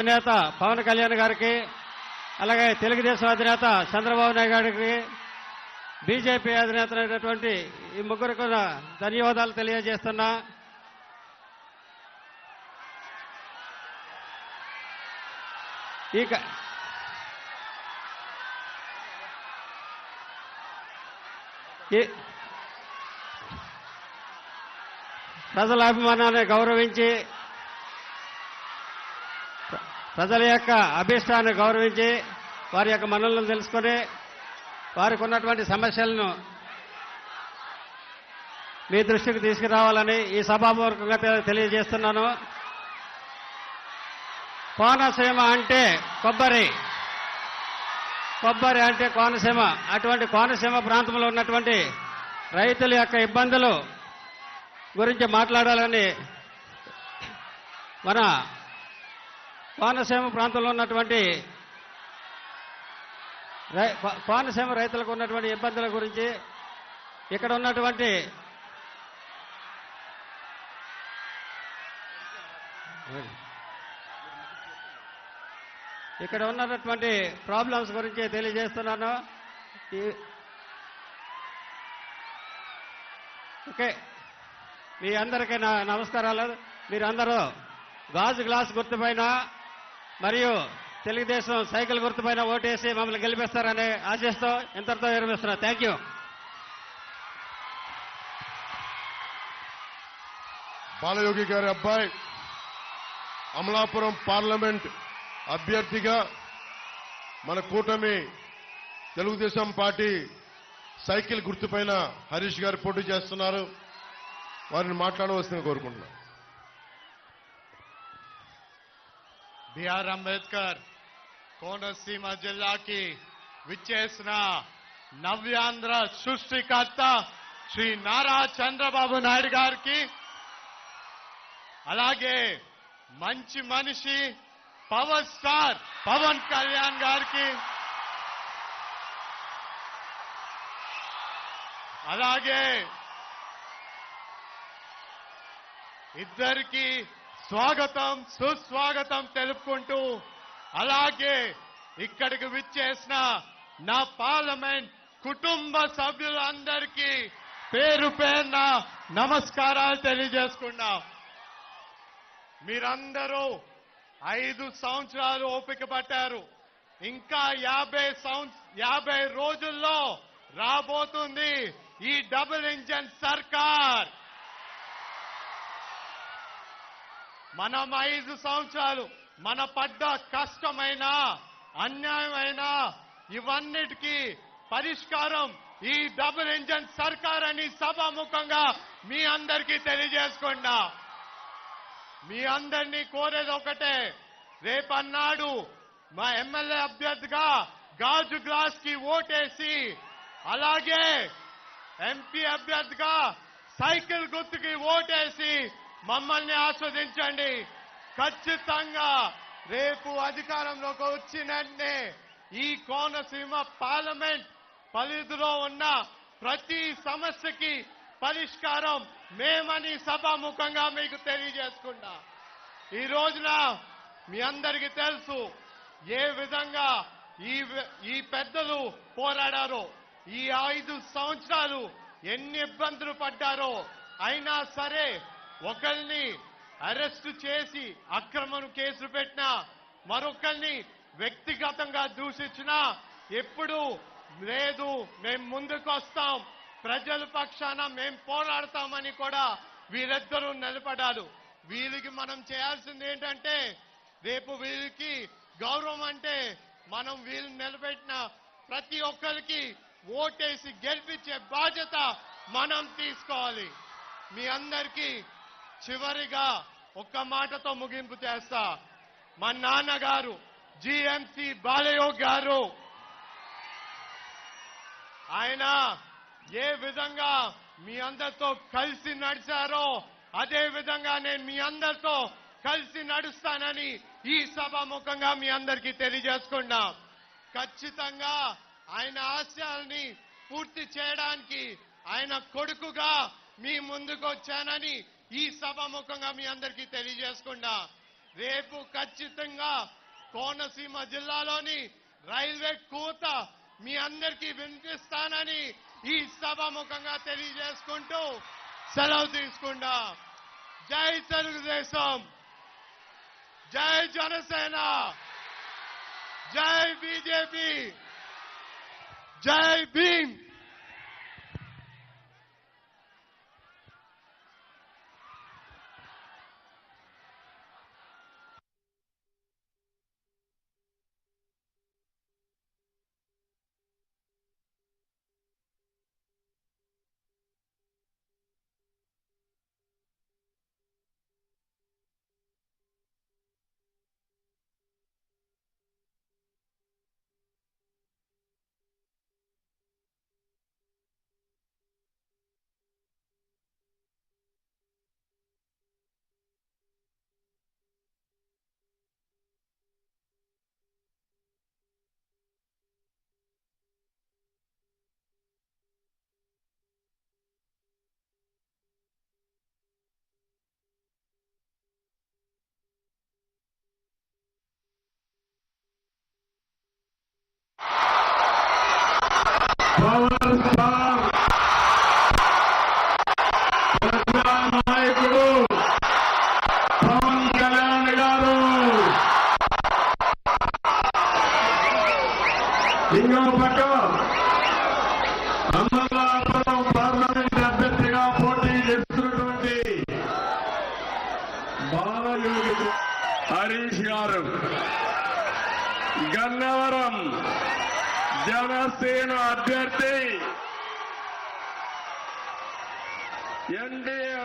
అధినేత పవన్ కళ్యాణ్ గారికి అలాగే తెలుగుదేశం అధినేత చంద్రబాబు నాయుడు గారికి బీజేపీ అధినేత అయినటువంటి ఈ ముగ్గురికి కూడా ధన్యవాదాలు తెలియజేస్తున్నా. ఇక ఈ- ప్రజల అభిమానాన్ని గౌరవించి ప్రజల యొక్క అభిష్టాన్ని గౌరవించి వారి యొక్క మనలను తెలుసుకొని వారికి ఉన్నటువంటి సమస్యలను మీ దృష్టికి తీసుకురావాలని ఈ సభాపూర్వకంగా తెలియజేస్తున్నాను. కోనసీమ అంటే కొబ్బరి. కొబ్బరి అంటే కోనసీమ. అటువంటి కోనసీమ ప్రాంతంలో ఉన్నటువంటి రైతుల యొక్క ఇబ్బందులు గురించి మాట్లాడాలని మన కోనసీమ ప్రాంతంలో ఉన్నటువంటి రై- కోనసీమ రైతులకు ఉన్నటువంటి ఇబ్బందుల గురించి ఇక్కడ ఉన్నటువంటి ఇక్కడ ఉన్నటువంటి ప్రాబ్లమ్స్ గురించి తెలియజేస్తున్నాను. ఓకే. మీ అందరికీ నా నమస్కారాలు. మీరందరూ గాజు గ్లాస్ గుర్తుపైన మరియు తెలుగుదేశం సైకిల్ గుర్తుపైన ఓటేసి మమ్మల్ని గెలిపిస్తారని ఆశిస్తూ ఇంతటితో విరమిస్తున్నా. థ్యాంక్ యూ బాలయోగి గారి అబ్బాయి అమలాపురం పార్లమెంట్ అభ్యర్థిగా మన కూటమి తెలుగుదేశం పార్టీ సైకిల్ గుర్తుపైన హరీష్ గారు పోటీ చేస్తున్నారు. వారిని మాట్లాడవలసిందిగా కోరుకుంటున్నాను. బిఆర్ అంబేద్కర్ కోనసీమ జిల్లాకి విచ్చేసిన నవ్యాంధ్ర సృష్టికర్త శ్రీ నారా చంద్రబాబు నాయుడు గారికి అలాగే మంచి మనిషి పవర్ స్టార్ పవన్ కళ్యాణ్ గారికి అలాగే ఇద్దరికి స్వాగతం సుస్వాగతం తెలుపుకుంటూ అలాగే ఇక్కడికి విచ్చేసిన నా పార్లమెంట్ కుటుంబ సభ్యులందరికీ పేరు పేరున నమస్కారాలు తెలియజేసుకున్నా మీరందరూ ఐదు సంవత్సరాలు ఓపిక పట్టారు. ఇంకా యాభై సంవత్స యాభై రోజుల్లో రాబోతుంది ఈ డబుల్ ఇంజన్ సర్కార్. మనం ఐదు సంవత్సరాలు మన పడ్డ కష్టమైన అన్యాయమైన ఇవన్నిటికీ పరిష్కారం ఈ డబుల్ ఇంజన్ సర్కార్ అని సభాముఖంగా మీ అందరికీ తెలియజేసుకున్నా మీ అందరినీ కోరేది ఒకటే రేపన్నాడు మా ఎమ్మెల్యే అభ్యర్థిగా గాజు గ్లాస్కి ఓటేసి అలాగే ఎంపీ అభ్యర్థిగా సైకిల్ గుర్తుకి ఓటేసి మమ్మల్ని ఆస్వాదించండి. ఖచ్చితంగా రేపు అధికారంలోకి వచ్చిన ఈ కోనసీమ పార్లమెంట్ పరిధిలో ఉన్న ప్రతి సమస్యకి పరిష్కారం మేమని సభాముఖంగా మీకు తెలియజేసుకుంటా. ఈ రోజున మీ అందరికీ తెలుసు ఏ విధంగా ఈ ఈ పెద్దలు పోరాడారో ఈ ఐదు సంవత్సరాలు ఎన్ని ఇబ్బందులు పడ్డారో అయినా సరే ఒకరిని అరెస్టు చేసి అక్రమం కేసులు పెట్టినా మరొకరిని వ్యక్తిగతంగా దూషించినా ఎప్పుడు లేదు మేము ముందుకు వస్తాం ప్రజల పక్షాన మేం పోరాడతామని కూడా వీరిద్దరూ నిలబడారు వీరికి మనం చేయాల్సింది ఏంటంటే రేపు వీరికి గౌరవం అంటే మనం వీళ్ళు నిలబెట్టిన ప్రతి ఒక్కరికి ఓటేసి గెలిపించే బాధ్యత మనం తీసుకోవాలి. మీ అందరికీ చివరిగా ఒక్క మాటతో ముగింపు చేస్తా. మా నాన్నగారు జిఎంసి బాలయో గారు. ఆయన ఏ విధంగా మీ అందరితో కలిసి నడిచారో అదే విధంగా నేను మీ అందరితో కలిసి నడుస్తానని ఈ సభాముఖంగా మీ అందరికీ తెలియజేసుకున్నా. ఖచ్చితంగా ఆయన ఆశయాల్ని పూర్తి చేయడానికి ఆయన కొడుకుగా మీ ముందుకు వచ్చానని ఈ సభాముఖంగా మీ అందరికీ తెలియజేసుకున్నా రేపు ఖచ్చితంగా కోనసీమ జిల్లాలోని రైల్వే కూత మీ అందరికీ వినిపిస్తానని ఈ సభాముఖంగా తెలియజేసుకుంటూ సెలవు తీసుకుంటా. జై తెలుగుదేశం! జై జనసేన! జై బీజేపీ! జై భీమ్! పవర్ జనసేన అభ్యర్థి ఎన్డీఏ